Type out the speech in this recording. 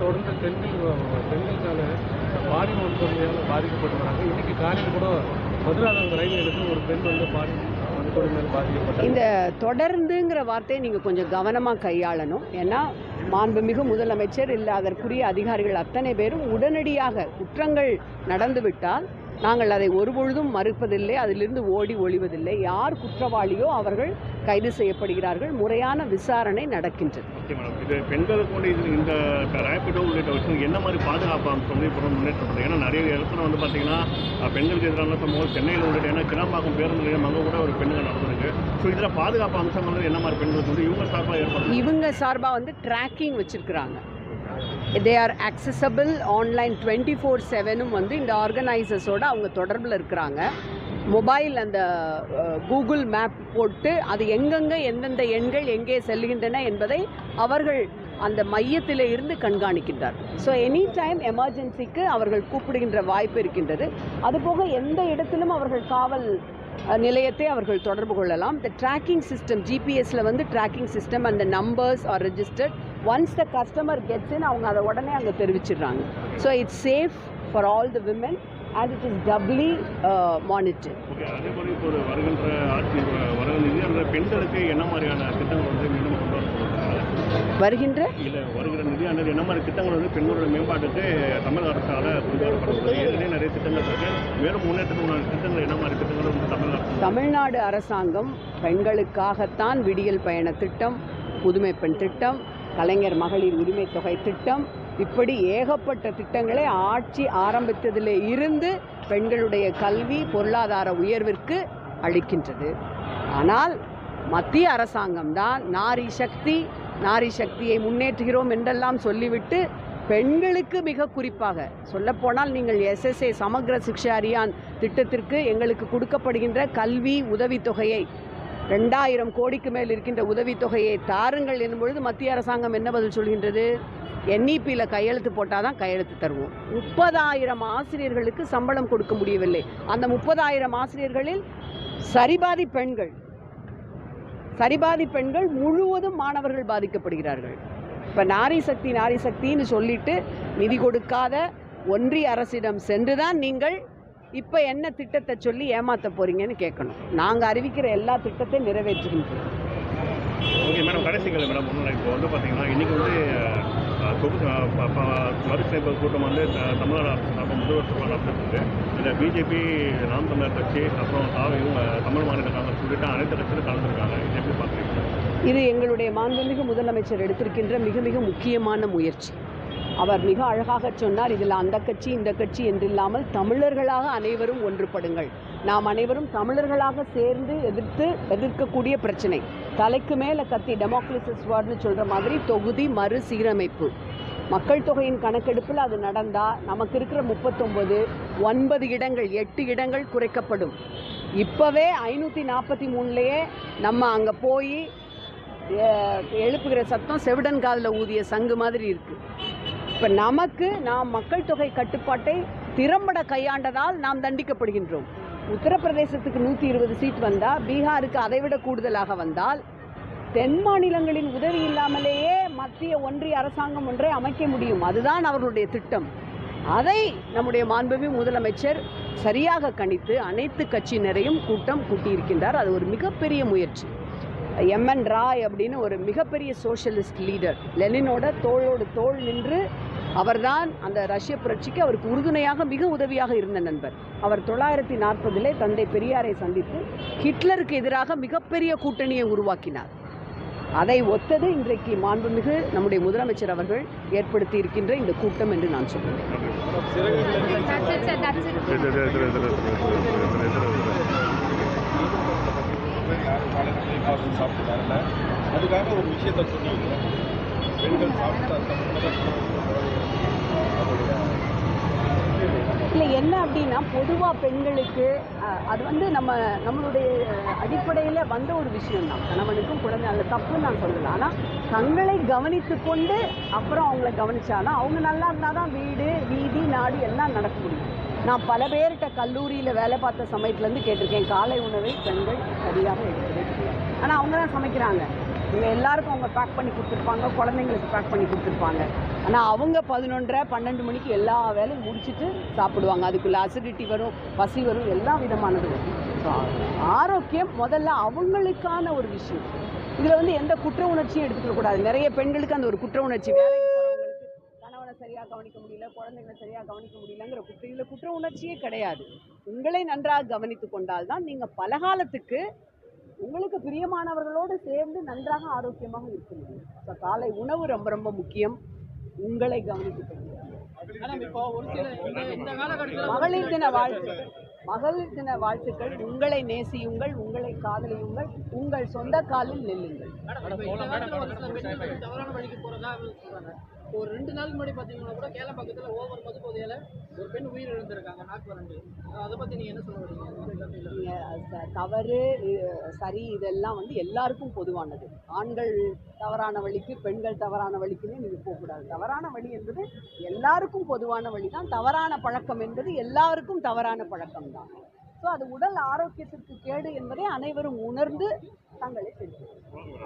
தொடர்ந்து பெண்கள் பெண்களுக்கான பாலின வன்கொடுமையால் பாதிக்கப்பட்டு வராங்க இன்னைக்கு காலையில் கூட மதுராந்தகம் ரயில் நிலையத்தில் ஒரு பெண் வந்து பாலின இந்த தொடர்ந்துங்கிற வார்த்தையை நீங்கள் கொஞ்சம் கவனமாக கையாளணும். ஏன்னா மாண்புமிகு முதலமைச்சர் இல்லை அதற்குரிய அதிகாரிகள் அத்தனை பேரும் உடனடியாக குற்றங்கள் நடந்துவிட்டால் நாங்கள் அதை ஒருபொழுதும் மறுப்பதில்லை. அதிலிருந்து ஓடி ஒளிவதில்லை. யார் குற்றவாளியோ அவர்கள் கைது செய்யப்படுகிறார்கள். முறையான விசாரணை நடக்கின்றது. இது பெண்களுக்கு வந்து இது இந்த ரேப்பிடோ உள்ளிட்ட விஷயம் என்ன மாதிரி பாதுகாப்பு அம்சம் இப்போ முன்னேற்றப்படுது ஏன்னா நிறைய இடத்துல வந்து பார்த்தீங்கன்னா பெண்களுக்கு எதிரான சம்பவம் சென்னையில் உள்ளிட்ட ஏன்னா கிளம்பாக்கம் பேருந்து நிலையம் அங்கே கூட ஒரு பெண்கள் நடந்திருக்கு. ஸோ இதில் பாதுகாப்பு அம்சங்கள் என்ன மாதிரி பெண்களுக்கு வந்து இவங்க சார்பாக ஏற்படுது? இவங்க சார்பாக வந்து ட்ராக்கிங் வச்சுருக்கிறாங்க. They are accessible online twenty four செவனும் வந்து இந்த ஆர்கனைசர்ஸோட அவங்க தொடர்பில் இருக்கிறாங்க. மொபைல் அந்த கூகுள் மேப் போட்டு அது எங்கெங்கே எந்தெந்த எண்கள் எங்கே செல்கின்றன என்பதை அவர்கள் அந்த மையத்தில் இருந்து கண்காணிக்கின்றார். ஸோ எனி டைம் எமர்ஜென்சிக்கு அவர்கள் கூப்பிடுகின்ற வாய்ப்பு இருக்கின்றது. அதுபோக எந்த இடத்திலும் அவர்கள் காவல் நிலையத்தை அவர்கள் தொடர்பு கொள்ளலாம். இந்த ட்ராக்கிங் சிஸ்டம் ஜிபிஎஸ்ல வந்து ட்ராக்கிங் சிஸ்டம் அந்த numbers are registered once the customer gets in அவங்க அதை உடனே அங்கே தெரிவிச்சிடுறாங்க. So it's safe for all the women and it is doubly monitor அதே மாதிரி இப்போ ஒரு வருகின்ற ஆட்சி நிதியாளர் பெண்களுக்கு என்ன மாதிரியான திட்டங்கள் வந்து மீண்டும் கொண்டு வரப்படுறாங்க வருகின்ற? இல்லை வருகிற நிதியாண்டர் என்ன மாதிரி திட்டங்கள் வந்து பெண்களோட மேம்பாட்டுக்கு தமிழக அரசால் கொண்டு வரப்படுகிறது ஏற்கனவே நிறைய திட்டங்கள் இருக்கு. மேலும் முன்னேற்றத்துக்கு திட்டங்கள் என்ன மாதிரி திட்டங்கள் தமிழ்நாடு தமிழ்நாடு அரசாங்கம் பெண்களுக்காகத்தான் விடியல் பயண திட்டம் புதுமை பெண் திட்டம் கலைஞர் மகளிர் உரிமை தொகை திட்டம். இப்படி ஏகப்பட்ட திட்டங்களை ஆட்சி ஆரம்பித்ததிலே இருந்து பெண்களுடைய கல்வி பொருளாதார உயர்விற்கு அளிக்கின்றது. ஆனால் மத்திய அரசாங்கம்தான் நாரி சக்தி நாரி சக்தியை முன்னேற்றுகிறோம் என்றெல்லாம் சொல்லிவிட்டு பெண்களுக்கு மிக குறிப்பாக. சொல்லப்போனால் நீங்கள் எஸ்எஸ்ஏ சமக்ர சிக்ஷா அரியான் திட்டத்திற்கு எங்களுக்கு கொடுக்கப்படுகின்ற கல்வி உதவித்தொகையை ரெண்டாயிரம் கோடிக்கு மேல் இருக்கின்ற உதவித்தொகையை தாருங்கள் என்னும் பொழுது மத்திய அரசாங்கம் என்ன பதில் சொல்கின்றது? என்இபியில் கையெழுத்து போட்டால் தான் கையெழுத்து தருவோம். முப்பதாயிரம் ஆசிரியர்களுக்கு சம்பளம் கொடுக்க முடியவில்லை. அந்த முப்பதாயிரம் ஆசிரியர்களில் சரிபாதி பெண்கள் சரிபாதி பெண்கள் முழுவதும் மாணவர்கள் பாதிக்கப்படுகிறார்கள். இப்போ நாரி சக்தி நாரி சக்தின்னு சொல்லிட்டு நிதி கொடுக்காத ஒன்றிய அரசிடம் சென்று தான் நீங்கள் இப்போ என்ன திட்டத்தை சொல்லி ஏமாற்ற போறீங்கன்னு கேட்கணும். நாங்கள் அறிவிக்கிற எல்லா திட்டத்தையும் நிறைவேற்றுகின்றோம். Okay madam. கடைசி கேள்வி மேடம். ஒன்றும் இப்போ வந்து பார்த்தீங்கன்னா இன்றைக்கி வந்து அஹ், தொகுதி கூட்டம் வந்து தமிழ்நாடு அரசு சார்பாக முதல்வர் நடந்துருக்கு இதில் பிஜேபி நாம் தமிழர் கட்சி அப்புறம் தமிழ் மாநில காங்கிரஸ் உள்ளிட்ட அனைத்து கட்சிகளும் கலந்துருக்காங்க. இதை எப்படி பார்க்குறீங்க இது எங்களுடைய மாண்புமிகு முதலமைச்சர் எடுத்திருக்கின்ற மிக மிக முக்கியமான முயற்சி. அவர் மிக அழகாக சொன்னார் இதில் அந்த கட்சி இந்த கட்சி என்றில்லாமல் தமிழர்களாக அனைவரும் ஒன்றுபடுங்கள். நாம் அனைவரும் தமிழர்களாக சேர்ந்து எதிர்த்து எதிர்க்கக்கூடிய பிரச்சனை. தலைக்கு மேலே கத்தி டெமோக்ரஸிஸ் வார்டுன்னு சொல்கிற மாதிரி தொகுதி மறு சீரமைப்பு மக்கள் தொகையின் கணக்கெடுப்பில் அது நடந்தால் நமக்கு இருக்கிற முப்பத்தொம்பது ஒன்பது இடங்கள் எட்டு இடங்கள் குறைக்கப்படும். இப்போவே ஐநூற்றி நாற்பத்தி மூணுலேயே நம்ம அங்கே போய் எழுப்புகிற சத்தம் செவிடன் காதில் ஊதிய சங்கு மாதிரி இருக்கு. இப்போ நமக்கு நாம் மக்கள் தொகை கட்டுப்பாட்டை திறம்பட கையாண்டதால் நாம் தண்டிக்கப்படுகின்றோம். உத்தரப்பிரதேசத்துக்கு நூற்றி இருபது சீட் வந்தால் பீகாருக்கு அதைவிட கூடுதலாக வந்தால் தென் மாநிலங்களின் உதவி இல்லாமலேயே மத்திய ஒன்றிய அரசாங்கம் ஒன்றை அமைக்க முடியும். அதுதான் அவர்களுடைய திட்டம். அதை நம்முடைய மாண்புமிகு முதலமைச்சர் சரியாக கணித்து அனைத்து கட்சியினரையும் கூட்டம் கூட்டியிருக்கின்றார். அது ஒரு மிகப்பெரிய முயற்சி. எம்என் ராய் அப்படின்னு ஒரு மிகப்பெரிய சோஷலிஸ்ட் லீடர் லெனினோட தோளோடு தோள் நின்று அவர்தான் அந்த ரஷ்ய புரட்சிக்கு அவருக்கு உறுதுணையாக மிக உதவியாக இருந்த நண்பர். அவர் தொள்ளாயிரத்தி நாற்பதிலே தந்தை பெரியாரை சந்தித்து ஹிட்லருக்கு எதிராக மிகப்பெரிய கூட்டணியை உருவாக்கினார். அதை ஒத்தது இன்றைக்கு மாண்புமிகு நம்முடைய முதலமைச்சர் அவர்கள் ஏற்படுத்தி இருக்கின்ற இந்த கூட்டம் என்று நான் சொல்கிறேன் பேர் யாரும் காலையில் காசு சாப்பிட்டு வரல. அதுக்காக ஒரு விஷயத்த சொன்னீங்க பெண்கள் சாப்பிட்டு இல்லை என்ன அப்படின்னா பொதுவாக பெண்களுக்கு அது வந்து நம்ம நம்மளுடைய அடிப்படையில் வந்த ஒரு விஷயம் தான். கணவனுக்கும் குழந்தை அந்த தப்புன்னு நான் சொல்லலை. ஆனால் தங்களை கவனித்து கொண்டு அப்புறம் அவங்கள கவனிச்சாலும் அவங்க நல்லா இருந்தால் தான் வீடு வீதி நாடு எல்லாம் நடக்க முடியும். நான் பல பேர்கிட்ட கல்லூரியில் வேலை பார்த்த சமயத்துலேருந்து கேட்டிருக்கேன். காலை உணவை பெண்கள் சரியாக எடுத்துருக்கேன் ஆனால் அவங்க தான் சமைக்கிறாங்க. இவங்க எல்லாருக்கும் அவங்க பேக் பண்ணி கொடுத்துருப்பாங்க. குழந்தைங்களுக்கு பேக் பண்ணி கொடுத்துருப்பாங்க. ஆனால் அவங்க பதினொன்றரை பன்னெண்டு மணிக்கு எல்லா வேலையும் முடிச்சுட்டு சாப்பிடுவாங்க. அதுக்குள்ள அசிடிட்டி வரும் பசி வரும் எல்லா விதமானது வரும். ஸோ ஆரோக்கியம் முதல்ல அவங்களுக்கான ஒரு விஷயம். இதில் வந்து எந்த குற்ற உணர்ச்சியும் எடுத்துக்கக்கூடாது. நிறைய பெண்களுக்கு அந்த ஒரு குற்ற உணர்ச்சி வேலை சரியாக கவனிக்க முடியல குழந்தைங்களை சரியாக கவனிக்க முடியலங்கிற குற்ற இதில் குற்ற உணர்ச்சியே கிடையாது. உங்களை நன்றாக கவனித்து கொண்டால் தான் நீங்கள் பலகாலத்துக்கு உங்களுக்கு பிரியமானவர்களோடு சேர்ந்து நன்றாக ஆரோக்கியமாக இருக்க முடியும். ஸோ காலை உணவு ரொம்ப ரொம்ப முக்கியம். உங்களை கவனித்துக் கொள்ளுங்கள். மகளிர் தின வாழ்த்துக்கள். மகளிர் தின வாழ்த்துக்கள். உங்களை நேசியுங்கள் உங்களை காதலியுங்கள் உங்கள் சொந்த காலில் நில்லுங்கள். இப்போ ஒரு ரெண்டு நாள் முன்னாடி பார்த்தீங்கன்னா கூட கேலம் பக்கத்தில் ஓவர் மது போதையில் ஒரு பெண் உயிர் இழந்திருக்காங்க நாக்கு அதை பற்றி நீங்கள் என்ன சொல்ல வரீங்க? தவறு சரி இதெல்லாம் வந்து எல்லாருக்கும் பொதுவானது. ஆண்கள் தவறான வழிக்கு பெண்கள் தவறான வழிக்குன்னு நீங்கள் போகக்கூடாது. தவறான வழி என்பது எல்லாருக்கும் பொதுவான வழி தான் தவறான பழக்கம் என்பது எல்லாருக்கும் தவறான பழக்கம் தான் ஸோ அது உடல் ஆரோக்கியத்திற்கு கேடு என்பதை அனைவரும் உணர்ந்து தங்களை செலுத்தும்